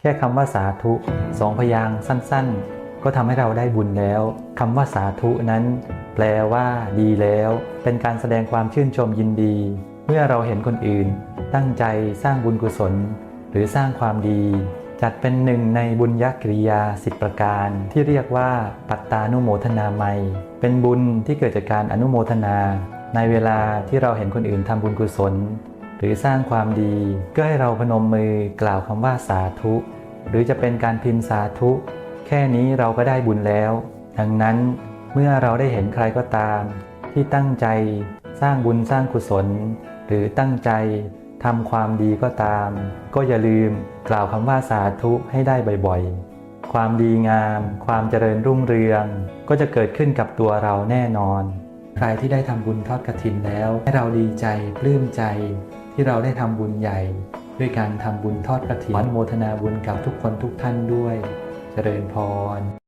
แค่คำว่าสาธุสองพยางสั้นๆ ก็ทำให้เราได้บุญแล้วคำว่าสาธุนั้น แปลว่า ดีแล้ว เป็นการแสดงความชื่นชมยินดี เมื่อเราเห็นคนอื่น ตั้งใจสร้างบุญกุศล หรือสร้างความดี จัดเป็นหนึ่งในบุญยกริยาสิบประการ ที่เรียกว่าปัตตานุโมทนาไมเป็นบุญที่เกิดจากการอนุโมทนา ในเวลาที่เราเห็นคนอื่นทำบุญกุศล หรือสร้างความดี ก็ให้เราพนมมือกล่าวคำว่าสาธุ หรือจะเป็นการพิมพ์สาธุ แค่นี้เราก็ได้บุญแล้ว ดังนั้นเมื่อเราได้เห็นใครก็ตาม ที่ตั้งใจสร้างบุญสร้างกุศล หรือตั้งใจทำความดีก็ตาม ก็อย่าลืมกล่าวคำว่าสาธุให้ได้บ่อยๆ ความดีงาม ความเจริญรุ่งเรือง ก็จะเกิดขึ้นกับตัวเราแน่นอน ใครที่ได้ทำบุญทอดกระถินแล้ว ให้เราดีใจปลื้มใจ ที่เราได้ทำบุญใหญ่ ด้วยการทำบุญทอดกระถิ่นโมทนาบุญกับทุกคนทุกท่านด้วย เจริญพร